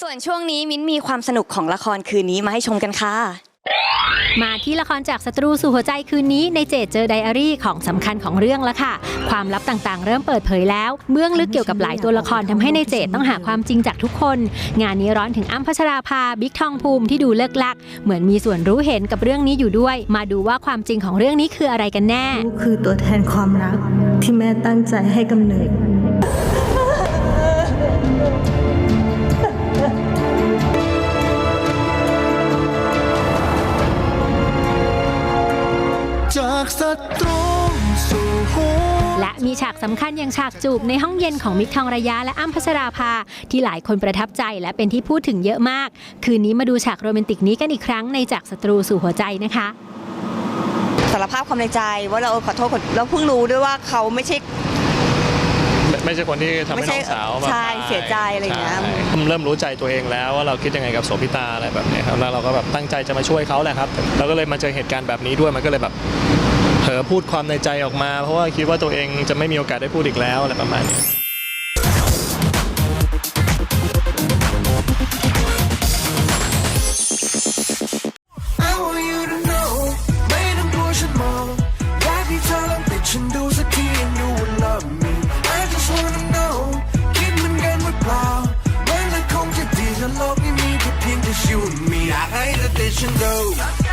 ส่วนช่วงนี้มิ้นมีความสนุกของละครคืนนี้มาให้ชมกันค่ะ มาที่ละครจากศัตรูสู่หัวใจคืนนี้ในเจดเจอไดอารี่ของสำคัญของเรื่องแล้วค่ะ ความลับต่างๆ เริ่มเปิดเผยแล้ว เบื้องลึกเกี่ยวกับหลายตัวละครทำให้ในเจดต้องหาความจริงจากทุกคน งานนี้ร้อนถึงอ้ำพัชราภาบิ๊กทองภูมิที่ดูเลิกลัก เหมือนมีส่วนรู้เห็นกับเรื่องนี้อยู่ด้วย มาดูว่าความจริงของเรื่องนี้คืออะไรกันแน่ ลูกคือตัวแทนความรักที่แม่ตั้งใจให้กำเนิด ศัตรูสู่หัวและมีฉากสำคัญอย่างฉากจูบในห้องเย็นของมิกทองระยะและอ้ำพัชราภา ที่หลายคนประทับใจและเป็นที่พูดถึงเยอะมาก คืนนี้มาดูฉากโรแมนติกนี้กันอีกครั้งในจากศัตรูสู่หัวใจนะคะสารภาพความในใจว่าเราขอโทษคนเราเพิ่งรู้ด้วยว่าเขาไม่ใช่ไม่ไม่ใช่คนที่ทำไม่ให้ใช่น้องสาวแบบใช่เสียใจอะไรอย่างเงี้ยใช่เริ่มรู้ใจตัวเองแล้วว่าเราคิดยังไงกับโสภิตาอะไรแบบเนี้ยครับแล้วเราก็แบบตั้งใจจะมาช่วยเขาแหละครับเราก็เลยมาเจอเหตุการณ์แบบนี้ด้วยมันก็เลยแบบ เผลอพูดความในใจออกมา เพราะว่าคิดว่าตัวเองจะไม่มีโอกาสได้พูดอีกแล้วอะไรประมาณนี้อยากให้เธอติดฉันดู